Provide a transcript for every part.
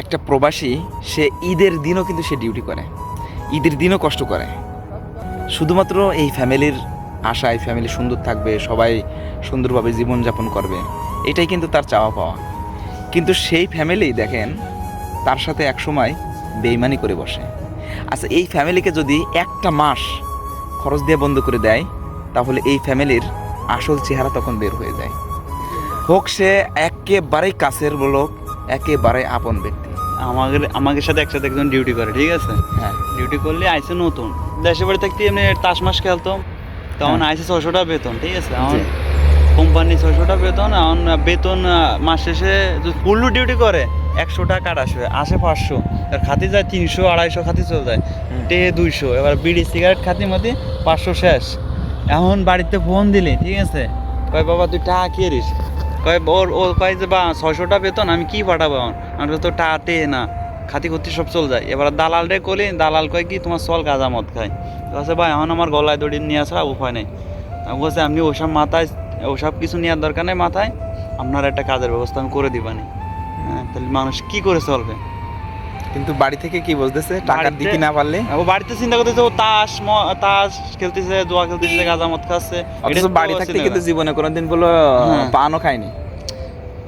একটা প্রবাসী, সে ঈদের দিনও কিন্তু সে ডিউটি করে। ঈদের দিনও কষ্ট করে। শুধুমাত্র এই ফ্যামিলির আশায় ফ্যামিলি সুন্দর থাকবে, সবাই সুন্দরভাবে জীবনযাপন করবে, এটাই কিন্তু তার চাওয়া পাওয়া। কিন্তু সেই ফ্যামিলি দেখেন, তার সাথে একসময় বেইমানি করে বসে। আচ্ছা এই ফ্যামিলিকে যদি একটা মাস খরচ দিয়ে বন্ধ করে দেয়, তাহলে এই ফ্যামিলির আসল চেহারা তখন বের হয়ে যায়। হোক সে একেবারেই কাছের লোক একেবারে আপন ব্যক্তি। আমাদের আমাদের সাথে একসাথে একজন ডিউটি করে ঠিক আছে? হ্যাঁ। ডিউটি করলে আইসে নতুন। দেশে বাড়ি থাকতে এমনি তাস মাস খেলতো তখন আইসে ছশো টাকা বেতন ঠিক আছে? এখন কোম্পানি ছশো টাকা বেতন এখন বেতন মাস শেষে ফুল ডিউটি করে একশো টাকা কাট আসবে আসে পাঁচশো। আর খাতি যায় তিনশো আড়াইশো খাতি চলে যায়। টে দুইশো। এবার বিড়ি সিগারেট খাতি মতি পাঁচশো শেষ। এখন বাড়িতে ফোন দিলি ঠিক আছে? কয় বাবা তুই টাকা কিরিস? কয় ওর ও কয় যে, বা, ছয়শোটা বেতন, আমি কি পাঠাবো এখন? আমি তো টাটে না, খাতি খতি সব চল যায়। এবার দালাল রে কলি দালাল কয় কি, তোমার চল গাঁজা মদ খায় কাছে ভাই, এখন আমার গলায় দড়ি নিয়ে আসা উপায় নেই। আমি বলছে আপনি ওসব মাথায়, ওসব কিছু নেওয়ার দরকার নেই মাথায়, আপনার একটা কাজের ব্যবস্থা আমি করে দিবানি। হ্যাঁ তাহলে মানুষ কী করে চলবে? কিন্তু বাড়ি থেকে কি বলতেছে টাকার দিকে না পারলে ও বাড়িতে চিন্তা করতেছে ও তাস তাস খেলতেছে দোয়া খেলতেছে গাজা মদ খাচ্ছে অথচ বাড়ি থাকতে কিন্তু। জীবনে কোনোদিন বলো হ্যাঁ। পানও খায়নি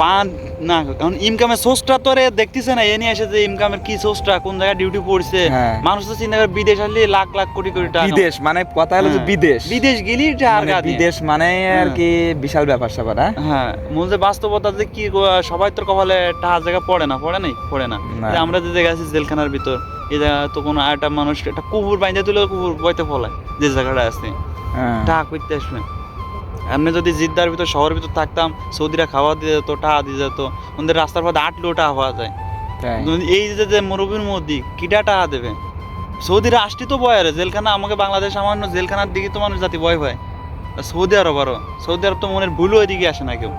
পান না এখন ইনকামের সোর্সটা তো দেখতেছে না এ নিয়ে এসে যে ইনকামের কি সোর্সটা কোন জায়গায় ডিউটি পড়ছে হ্যাঁ। মানুষ তো চিন্তা করে বিদেশ আসলে লাখ লাখ কোটি কোটি টাকা বিদেশ মানে কথা হলো যে হ্যাঁ। বিদেশ বিদেশ গেলি টাকা মানে বিদেশ মানে আর হ্যাঁ। কি বিশাল ব্যাপার স্যাপার হ্যাঁ? মূল যে বাস্তবতা যে কি সবাই তোর কপালে টাকা জায়গা পড়ে না পড়ে নাই পড়ে না। আমরা যে জায়গায় আছি জেলখানার ভিতর এই জায়গা তো কোনো একটা মানুষ একটা কুকুর বাইন্দে তুলে কুকুর বইতে ফলায় যে জায়গাটা আছে। টাকা করতে আসবে এমনি যদি জিদ্দার ভিতর শহরের ভিতর থাকতাম সৌদিরা খাওয়া দিয়ে যেত টাকা দিয়ে যেত আমাদের রাস্তার পথে আটলেও টাকা পাওয়া যায়। এই যে যে মুরব্বীর মধ্যে কিটা টাকা দেবে? সৌদিরা আসটি তো ভয় রে জেলখানা আমাকে বাংলাদেশ সামান্য জেলখানার দিকে তো মানুষ জাতি ভয় আর সৌদি আরব আরও সৌদি আরব তো মনের ভুলও ওইদিকে আসে না কেউ।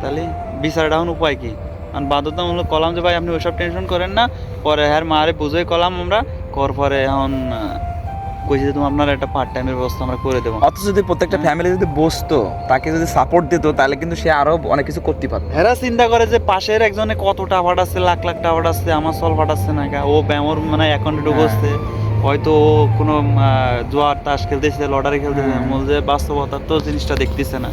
তাহলে বিচারটা এখন উপায় কি? কারণ বাধ্যতামূলক কলাম যে ভাই আপনি ওইসব টেনশন করেন না পরে হ্যার মারে বুঝোই কলাম আমরা কর পরে এখন কইছি যে তুমি আপনার একটা পার্ট টাইমের ব্যবস্থা আমরা করে দেবো অথচ যদি প্রত্যেকটা হ্যাঁ। ফ্যামিলি যদি বসতো তাকে যদি সাপোর্ট দিত তাহলে কিন্তু সে আরও অনেক কিছু করতে পারতো এরা চিন্তা করে যে পাশের একজনে কত টাকা আছে লাখ লাখ টাকা আছে আমার সল ফাটাচ্ছে না? ও ব্যামর মানে অ্যাকাউন্টে ঢুকছে হয়তো ও কোনো জোয়ার তাস খেলতেছে লটারি খেলতেছে হ্যাঁ। যে বাস্তবতা তো জিনিসটা দেখতেছে না